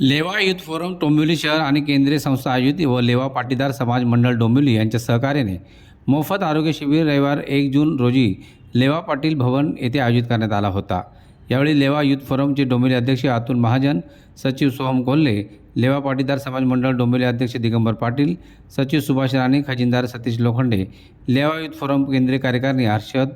लेवा youth forum Dombivli शहर आणि केंद्रीय संस्था आयोजित व लेवा पाटीदार समाज मंडळ डोंबिवली यांच्या सहकार्याने मोफत आरोग्य शिबिर रविवार एक जून रोजी लेवा पाटील भवन येथे आयोजित करण्यात आला होता. यावेळी लेवा युथ फोरमचे डोंबिवली अध्यक्ष अतुल महाजन सचिव सोहम कोल्हे लेवा पाटीदार समाज मंडळ डोंबिवली अध्यक्ष दिगंबर पाटील सचिव सुभाष राणे खजिनदार सतीश लोखंडे लेवा युथ फोरम केंद्रीय कार्यकारिणी हर्षद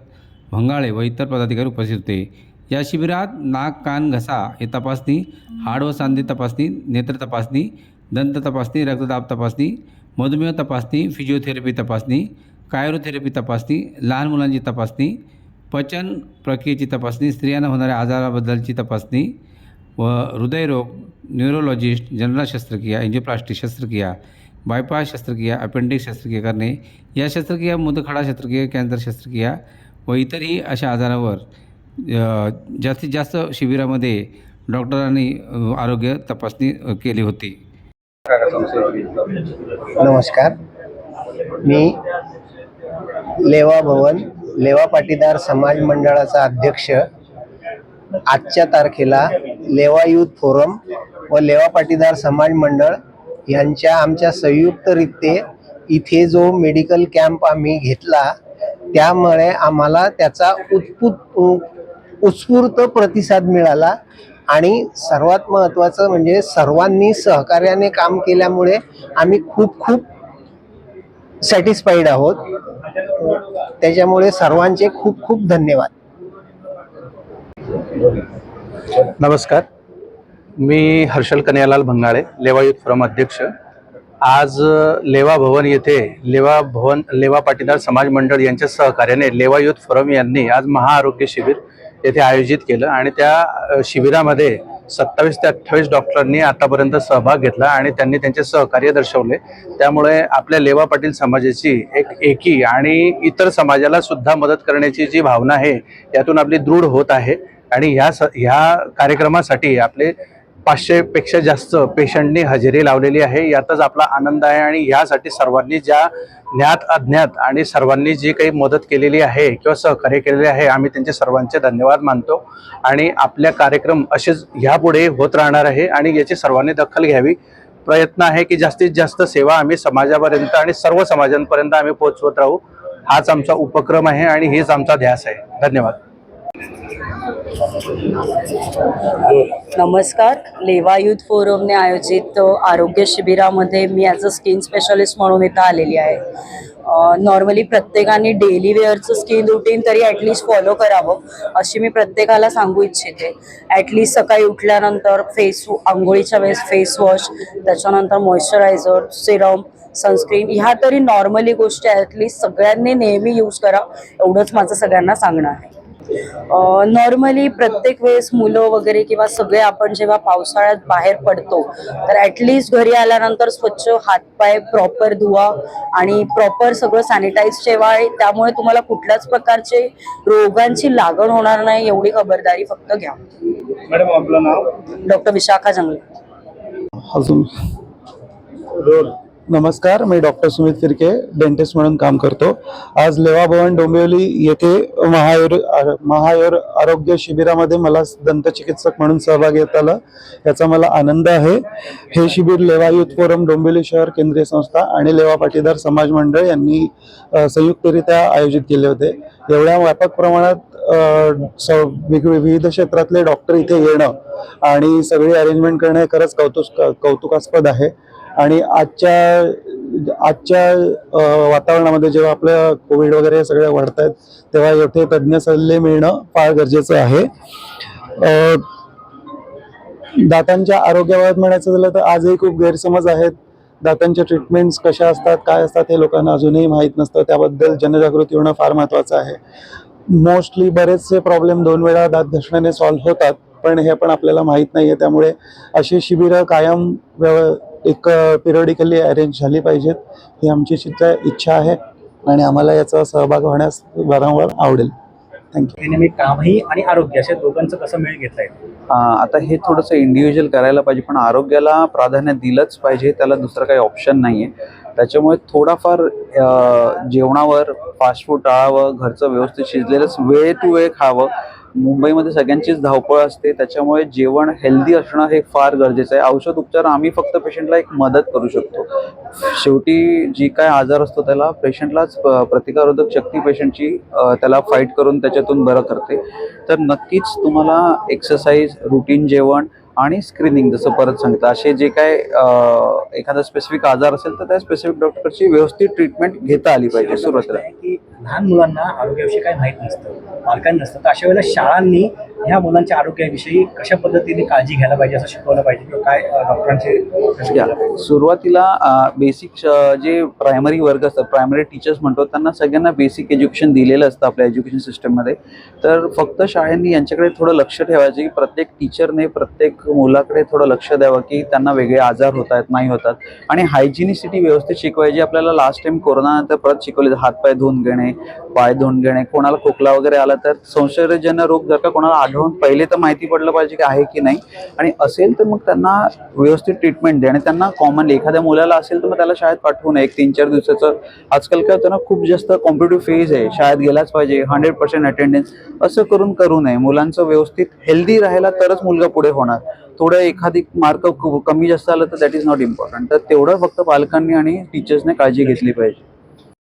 भंगाळे व इतर पदाधिकारी उपस्थित होते. या शिबिरात नाक कान घसा हे तपासणी हाड व सांधे तपासणी नेत्र तपासणी दंत तपासणी रक्तदाब तपासणी मधुमेह तपासणी फिजिओथेरपी तपासणी कायरोथेरपी तपासणी लहान मुलांची तपासणी पचन प्रक्रियेची तपासणी स्त्रियांना होणाऱ्या आजाराबद्दलची तपासणी व हृदयरोग न्यूरोलॉजिस्ट जनरल शस्त्रक्रिया एंजिओप्लास्टिक शस्त्रक्रिया बायपास शस्त्रक्रिया अपेंडिक्स शस्त्रक्रिया करणे या शस्त्रक्रिया मुदखडा शस्त्रक्रिया कॅन्सर शस्त्रक्रिया व इतरही अशा आजारावर जास्तीत जास्त शिबिरामध्ये डॉक्टरांनी आरोग्य तपासणी केली होती. नमस्कार. मी लेवा भवन लेवा पाटीदार समाज मंडळाचा अध्यक्ष. आजच्या तारखेला लेवा युथ फोरम व लेवा पाटीदार समाज मंडळ यांच्या आमच्या संयुक्तरित्ये इथे जो मेडिकल कॅम्प आम्ही घेतला त्यामुळे आम्हाला त्याचा उत्पुत उत्स्फूर्त प्रतिसाद मिळाला आणि सर्वात महत्त्वाचं म्हणजे सर्वांनी सहकार्याने काम केल्यामुळे आम्ही खूप खूप सॅटिस्फाईड आहोत. त्याच्यामुळे सर्वांचे खूप खूप धन्यवाद. नमस्कार. मी हर्षल कन्यालाल भंगाळे लेवा युथ अध्यक्ष. आज लेवा भवन येथे लेवा भवन लेवा पाटीदार समाज मंडळ यांच्या सहकार्याने लेवा युथ फोरम यांनी आज महाआरोग्य शिबिर येथे आयोजित केलं आणि त्या शिबिरामध्ये सत्तावीस ते अठ्ठावीस डॉक्टरांनी आतापर्यंत सहभाग घेतला आणि त्यांनी त्यांचे सहकार्य दर्शवले. त्यामुळे आपल्या लेवा पाटील समाजाची एक एकी आणि इतर समाजाला सुद्धा मदत करण्याची जी भावना आहे यातून आपली दृढ होत आहे. आणि ह्या स ह्या कार्यक्रमासाठी आपले पाचशेपेक्षा जास्त पेशंटनी हजेरी लावलेली आहे. यातच आपला आनंद आहे आणि यासाठी सर्वांनी ज्या ज्ञात अज्ञात आणि सर्वांनी जी काही मदत केलेली आहे किंवा सहकार्य केलेले आहे आम्ही त्यांचे सर्वांचे धन्यवाद मानतो. आणि आपल्या कार्यक्रम असेच ह्यापुढे होत राहणार आहे आणि याची सर्वांनी दखल घ्यावी. प्रयत्न आहे की जास्तीत जास्त सेवा आम्ही समाजापर्यंत आणि सर्व समाजांपर्यंत आम्ही पोहोचवत राहू. हाच आमचा उपक्रम आहे आणि हेच आमचा ध्यास आहे. धन्यवाद. नमस्कार. लेवा युथ फोरमने आयोजित आरोग्य शिबिरामध्ये मी ॲज अ स्किन स्पेशलिस्ट म्हणून इथं आलेली आहे. नॉर्मली प्रत्येकाने डेली वेअरचं स्किन रुटीन तरी ॲटलिस्ट फॉलो करावं अशी मी प्रत्येकाला सांगू इच्छिते. ॲटलिस्ट सकाळी उठल्यानंतर फेस आंघोळीच्या वेळेस फेस वॉश त्याच्यानंतर मॉइश्चरायझर सिरम सनस्क्रीन ह्या तरी नॉर्मली गोष्टी ॲटलिस्ट सगळ्यांनी नेहमी यूज करा. एवढंच माझं सगळ्यांना सांगणं आहे. नॉर्मली प्रत्येक वेळेस मुलं वगैरे किंवा सगळे आपण जेव्हा पावसाळ्यात बाहेर पडतो तर ॲटलिस्ट घरी आल्यानंतर स्वच्छ हातपाय प्रॉपर धुवा आणि प्रॉपर सगळं सॅनिटाईज ठेवा. आणि त्यामुळे तुम्हाला कुठल्याच प्रकारचे रोगांची लागण होणार नाही एवढी खबरदारी फक्त घ्या. मॅडम आपलं नाव? डॉक्टर विशाखा जंगले. अजून. नमस्कार मी डॉक्टर सुमित फिरके डेंटिस्ट म्हणून काम करतो. आज लेवा भवन डोंबिवली येथे महायुर आ- महायुर आरोग्य शिबिरामध्ये मला दंतचिकित्सक म्हणून सहभाग घेत आला याचा मला आनंद आहे. हे शिबिर लेवा युथ फोरम डोंबिवली शहर केंद्रीय संस्था आणि लेवा पाटीदार समाज मंडळ यांनी संयुक्तरित्या आयोजित केले होते. एवढ्या व्यापक प्रमाणात स विविध क्षेत्रातले डॉक्टर इथे येणं आणि सगळी अरेंजमेंट करणं हे खरंच कौतुक कौतुकास्पद आहे. आणि आजच्या आजच्या वातावरणामध्ये जेव्हा आपलं कोविड वगैरे सगळ्या वाढत आहेत तेव्हा येथे तज्ज्ञ सल्ले मिळणं फार गरजेचं आहे. दातांच्या आरोग्याबाबत म्हणायचं झालं तर आजही खूप गैरसमज आहेत. दातांच्या ट्रीटमेंट्स कशा असतात काय असतात हे लोकांना अजूनही माहीत नसतं. त्याबद्दल जनजागृती होणं फार महत्त्वाचं आहे. मोस्टली बरेचसे प्रॉब्लेम दोन वेळा दात घसण्याने सॉल्व्ह होतात. पण हे पण आपल्याला माहीत नाही आहे त्यामुळे अशी शिबिरं कायम व्यव एक पिरियडिकली अरेंज झाली पाहिजेत. ही आमची चित्र इच्छा आहे आणि आम्हाला याचा सहभाग होण्यास वारंवार आवडेल. थँक्यू कामही आणि आरोग्य अशा दोघांचं कसं मेळ घेता येईल अ, आता हे थोडंसं इंडिव्हिज्युअल करायला पाहिजे पण आरोग्याला प्राधान्य दिलंच पाहिजे त्याला दुसरं काही ऑप्शन नाही आहे त्याच्यामुळे थोडाफार जेवणावर फास्ट फूड टाळावं घरचं व्यवस्थित शिजलेलंच वेळ टू वेळ खावं मुंबईमध्ये सगळ्यांचीच धावपळ असते त्याच्यामुळे जेवण हेल्दी असणं हे फार गरजेचं आहे. औषध उपचार आम्ही फक्त पेशंटला एक मदत करू शकतो. शेवटी जी काय आजार असतो त्याला पेशंटलाच प्रतिकारोधक शक्ती पेशंटची त्याला फाईट करून त्याच्यातून बरं करते. तर नक्कीच तुम्हाला एक्सरसाइज रुटीन जेवण आणि स्क्रीनिंग जसं परत सांगितलं असे जे काय एखादा स्पेसिफिक आजार असेल तर त्या स्पेसिफिक डॉक्टरची व्यवस्थित ट्रीटमेंट घेता आली पाहिजे सुरुवातीला. की लहान मुलांना आरोग्याविषयी काही माहीत नसतं पालकांना नसतं. तर अशा वेळेला शाळांनी ह्या मुलांच्या आरोग्याविषयी कशा पद्धतीने काळजी घ्यायला पाहिजे असं शिकवलं पाहिजे किंवा काय डॉक्टरांचे? सुरुवातीला बेसिक जे प्रायमरी वर्ग असतात प्रायमरी टीचर्स म्हणतो त्यांना सगळ्यांना बेसिक एज्युकेशन दिलेलं असतं आपल्या एज्युकेशन सिस्टममध्ये तर फक्त शाळांनी यांच्याकडे थोडं लक्ष ठेवायचं की प्रत्येक टीचरने प्रत्येक मुलाकडे थोडं लक्ष द्यावं की त्यांना वेगळे आजार होत आहेत नाही होतात आणि हायजिनिसिटी व्यवस्थित शिकवायची आपल्याला लास्ट टाइम कोरोनानंतर परत शिकवले हातपाय धुवून घेणे पाय धुवून घेणे कोणाला खोकला वगैरे आला तर संसर्गजन्य रोग जर का कोणाला घेऊन पहिले तर माहिती पडलं पाहिजे की आहे की नाही. आणि असेल तर मग त्यांना व्यवस्थित ट्रीटमेंट दे. आणि त्यांना कॉमनली एखाद्या मुलाला असेल तर मग त्याला शाळेत पाठवू नये. एक तीन चार दिवसाचं. आजकाल काय होतं ना खूप जास्त कॉम्पिटेटिव्ह फेज आहे. शाळेत गेलाच पाहिजे. हंड्रेड पर्सेंट अटेंडन्स असं करून करू नये. मुलांचं व्यवस्थित हेल्दी राहायला तरच मुलगा पुढे होणार. थोडं एखादी मार्क कमी जास्त आलं तर दॅट इज नॉट इम्पॉर्टंट तर तेवढं फक्त पालकांनी आणि टीचर्सने काळजी घेतली पाहिजे.